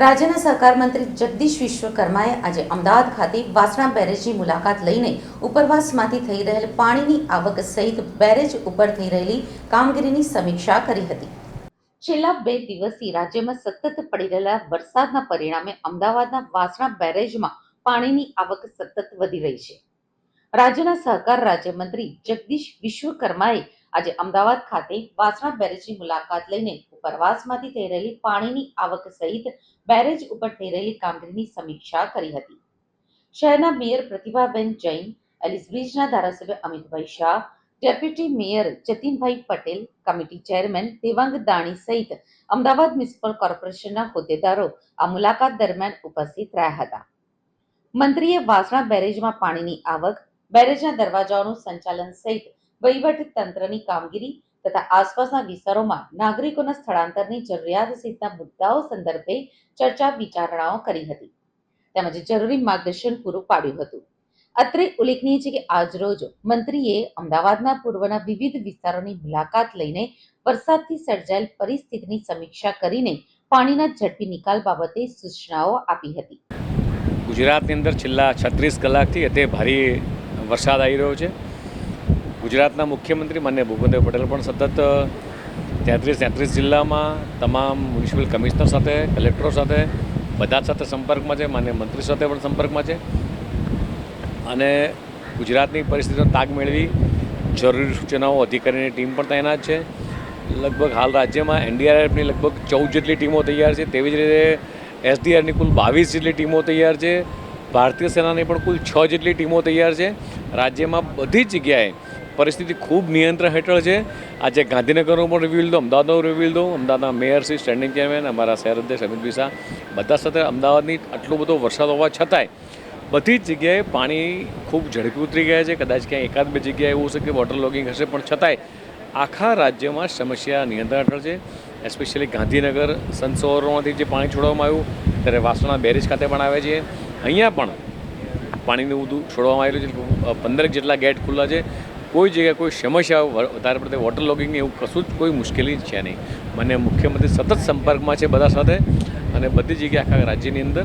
રાજ્યના સહકાર મંત્રી જગદીશ વિશ્વકર્માએ આજે અમદાવાદ ખાતે વાસણા બેરેજની મુલાકાત લઈને ઉપરવાસમાંથી થઈ રહેલ પાણીની આવક સહિત બેરેજ ઉપર થઈ રહેલી કામગીરીની સમીક્ષા કરી હતી. છેલ્લા બે દિવસથી રાજ્યમાં સતત પડી રહેલા વરસાદના પરિણામે અમદાવાદના વાસણા બેરેજમાં પાણીની આવક સતત વધી રહી છે. રાજ્યના સહકાર રાજ્યમંત્રી જગદીશ વિશ્વકર્માએ આજે અમદાવાદ ખાતે વાસણા બેરેજની મુલાકાત લઈને ઉપરવાસમાંથી થઈ રહેલી પાણીની આવક સહિત બેરેજ ઉપર થઈ રહેલી કામગીરીની સમીક્ષા કરી હતી. શહેરના મેયર પ્રતિભાબેન જૈન, એલિસ ધારાસભ્ય Amitbhai Shah, deputy mayor Jatinbhai Patel, committee chairman Devang Dani સહિત અમદાવાદ મ્યુનિસિપલ કોર્પોરેશનના હોદ્દેદારો આ મુલાકાત દરમિયાન ઉપસ્થિત રહ્યા હતા. મંત્રીએ વાસણા બેરેજમાં પાણીની આવક બેરેજના દરવાજાઓનું સંચાલન સહિત વહીવટ તંત્રની કામગીરી તથા આસપાસના વિસ્તારોમાં નાગરિકોના સ્થળાંતરની જરૂરિયાત સહિતના મુદ્દાઓ સંદર્ભે ચર્ચા વિચારણાઓ કરી હતી. તેમજ જરૂરી માર્ગદર્શન પૂરું પાડ્યું હતું. અત્રે ઉલ્લેખનીય છે કે આજરોજ મંત્રીએ અમદાવાદના પૂર્વના વિવિધ વિસ્તારોની મુલાકાત લઈને વરસાદથી સર્જાયેલ પરિસ્થિતિની સમીક્ષા કરીને પાણીના ઝડપી નિકાલ બાબતે સૂચનાઓ આપી હતી. ગુજરાતની અંદર છેલ્લા છત્રીસ કલાકથી અતિ ભારે વરસાદ આવી રહ્યો છે. ગુજરાતના મુખ્યમંત્રી માન્ય ભૂપેન્દ્ર પટેલ પણ સતત તેત્રીસ તેત્રીસ જિલ્લામાં તમામ મ્યુનિસિપલ કમિશનર સાથે, કલેક્ટરો સાથે, બધા સાથે સંપર્કમાં છે, માન્ય મંત્રી સાથે પણ સંપર્કમાં છે. અને ગુજરાતની પરિસ્થિતિનો તાગ મેળવી જરૂરી સૂચનાઓ અધિકારીની ટીમ પણ તૈનાત છે. લગભગ હાલ રાજ્યમાં એનડીઆરએફની લગભગ ચૌદ જેટલી ટીમો તૈયાર છે. તેવી જ રીતે એસડીઆરની કુલ બાવીસ જેટલી ટીમો તૈયાર છે. ભારતીય સેનાની પણ કુલ છ જેટલી ટીમો તૈયાર છે. રાજ્યમાં બધી જગ્યાએ પરિસ્થિતિ ખૂબ નિયંત્રણ હેઠળ છે. આજે ગાંધીનગરનો પણ રિવ્યુ લીધો, અમદાવાદનો રિવ્યુ લીધો. અમદાવાદના મેયર શ્રી સ્ટેન્ડિંગ ચેરમેન અમારા શહેર અધ્યક્ષ અમિત શાહ બધા સાથે અમદાવાદની આટલો બધો વરસાદ હોવા છતાંય બધી જ જગ્યાએ પાણી ખૂબ ઝડપી ઉતરી ગયા છે. કદાચ ક્યાંય એકાદ બે જગ્યાએ એવું છે કે વોટર લોગિંગ હશે, પણ છતાંય આખા રાજ્યમાં સમસ્યા નિયંત્રણ હેઠળ છે. એસ્પેશિયલી ગાંધીનગર સંત જે પાણી છોડવામાં આવ્યું, ત્યારે વાસણા બેરેજ ખાતે પણ આવે છે અહીંયા પણ પાણીનું બધું છોડવામાં આવેલું છે. પંદરેક જેટલા ગેટ ખુલ્લા છે. કોઈ જગ્યાએ કોઈ સમસ્યા વધારે પડતી વોટર લોગિંગ એવું કશું જ કોઈ મુશ્કેલી જ છે નહીં. મને મુખ્યમંત્રી સતત સંપર્કમાં છે બધા સાથે. અને બધી જગ્યાએ આખા રાજ્યની અંદર